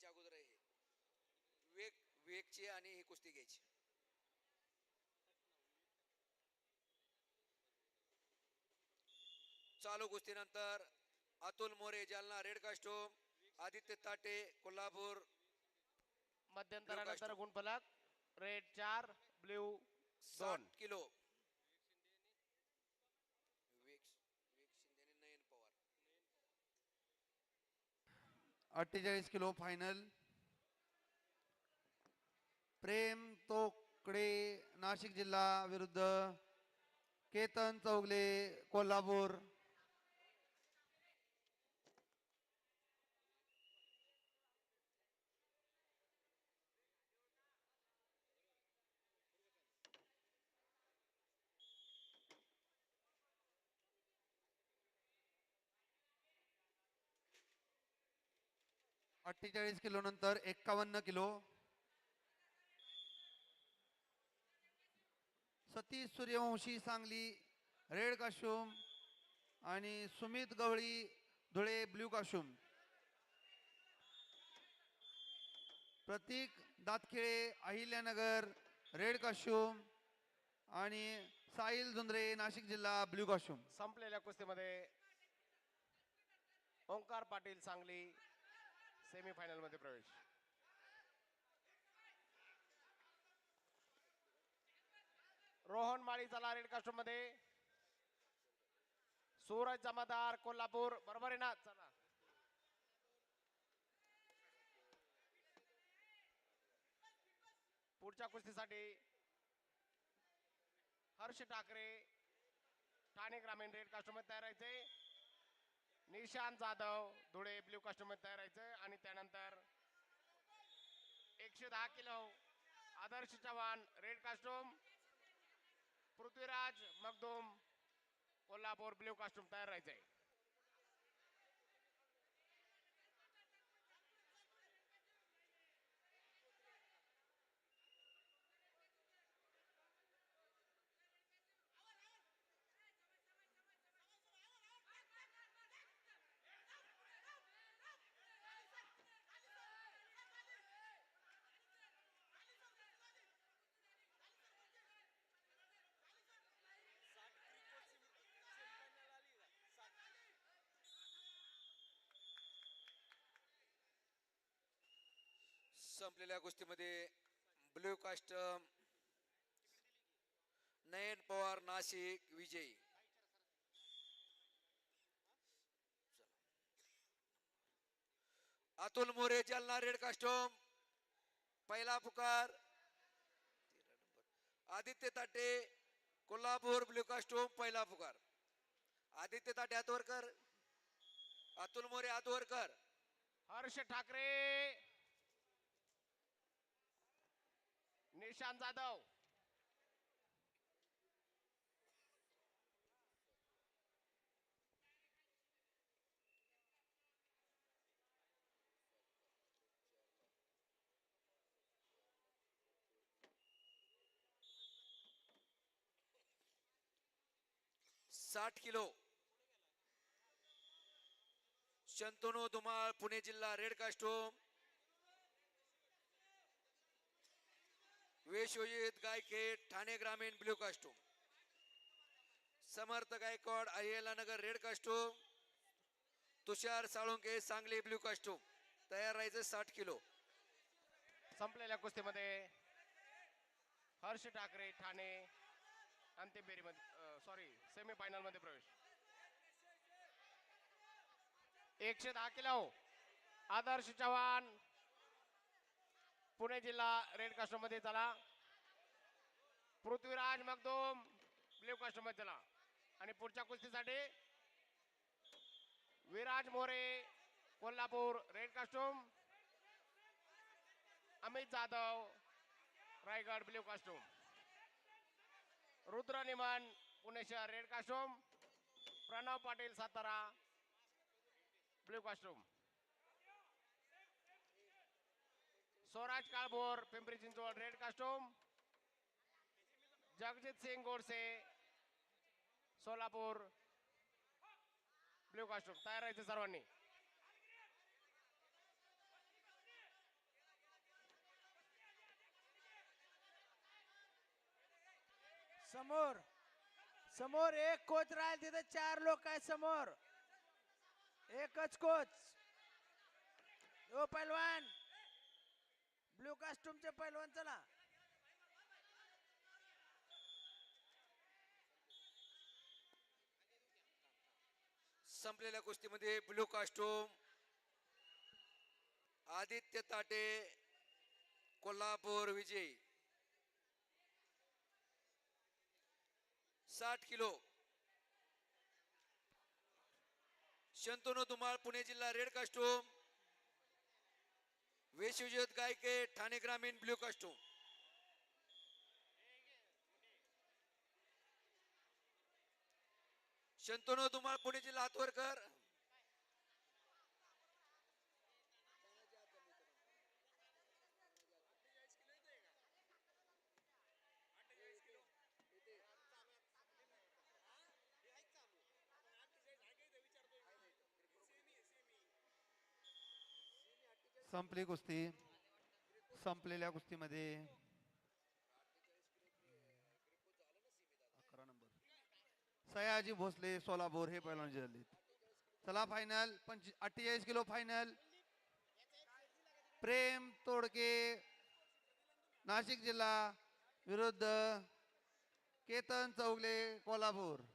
घ्यायच्या अगोदर हे. वेग वेगची आणि ही कुस्ती घ्यायची. चालू कुस्तीनंतर अतुल मोरे जालना रेड कास्टोम आदित्य ताटे कोल्हापूर. मध्यंतरानंतर गुणफलक रेड चार ब्ल्यू साठ किलो वेग वेग शिंदे आणि नयन पवार अठ्ठेचाळीस किलो फायनल. प्रेम तोकडे नाशिक जिल्हा विरुद्ध केतन चौगले कोल्हापूर. अठ्ठेचाळीस किलो नंतर एक्कावन्न kilo. Satish Suryavanshi Sangli red costume आणि Sumit Gawali Dhule blue costume Pratik Datkhile Ahilyanagar red costume आणि साहिल झुंद्रे नाशिक जिल्हा ब्ल्यू काशूम संपलेल्या कुस्तीमध्ये ओंकार पाटील सांगली सेमीफायनलमध्ये प्रवेश. रोहन माळी चला रेड कास्टूममध्ये सूरज जमादार कोल्हापूर बरोबर आहे ना? चला. पुढच्या कुस्तीसाठी हर्ष ठाकरे ठाणे ग्रामीण रेड कास्टूममध्ये तयार राहायचे. निशांत जाधव धुळे ब्ल्यू कास्टूममध्ये तयार राहायचं. आणि त्यानंतर एकशे दहा kilo Adarsh Chavan red costume Prithviraj Magdum Kolhapur blue costume तयार राहायचंय. संपलेल्या गोष्टीमध्ये ब्ल्यू कास्टम नयन पवार नाशिक विजयी. अतुल मोरे जालना रेड कास्टोम पहिला पुकार. आदित्य ताटे कोल्हापूर ब्ल्यू कास्टोम पहिला पुकार. आदित्य ताटे आतवरकर अतुल मोरे आतवरकर हर्ष ठाकरे. निशांत जाधव. साठ किलो. शंतनू धुमाळ पुणे जिल्हा रेड कास्टोम विश्वजित गायकेट ठाणे ग्रामीण blue costume Samarth Gaikwad Ahilyanagar red costume Tushar Salunke Sangli blue costume तयार राहायचं साठ किलो. संपलेल्या कुस्तीमध्ये हर्ष ठाकरे ठाणे अंतिम फेरीमध्ये सॉरी सेमीफायनलमध्ये प्रवेश. एकशे दहा किलो. आदर्श चव्हाण पुणे जिल्हा रेड कास्टममध्ये चला. पृथ्वीराज मगदोम ब्ल्यू कास्टममध्ये चला. आणि पुढच्या कुस्तीसाठी Viraj More Kolhapur red costume Amit Jadhav Raigad blue costume Rudra Niman Pune शहर red costume Pranav Patil Satara blue costume Swaraj Kalbhor Pimpri Chinchwad red costume. Jagjit Singh Godse Solapur. Blue costume तयार राहायचे सर्वांनी. समोर समोर एक coach राहील तिथे चार लोक आहेत समोर. एकच कोच. ओ पैलवान. ब्लू कास्टूमचे पैलवान चला. संपलेल्या कुस्तीमध्ये ब्लू कास्टूम आदित्य ताटे कोल्हापूर विजयी. साठ किलो. शंतनू धुमाळ पुणे जिल्हा रेड कास्टूम विश्वज्योत गायके ठाणे ग्रामीण ब्ल्यू कॉस्ट्यूम. शंतनू तुम्हाला पुणे जिल्हा हातवरकर संपली कुस्ती. संपलेल्या कुस्तीमध्ये. अकरा नंबर. सयाजी भोसले सोलापूर हे पैलवान जिंकले चला फायनल पंच अठ्ठेचाळीस किलो फायनल प्रेम तोडके. नाशिक जिल्हा विरुद्ध केतन चौगले कोल्हापूर.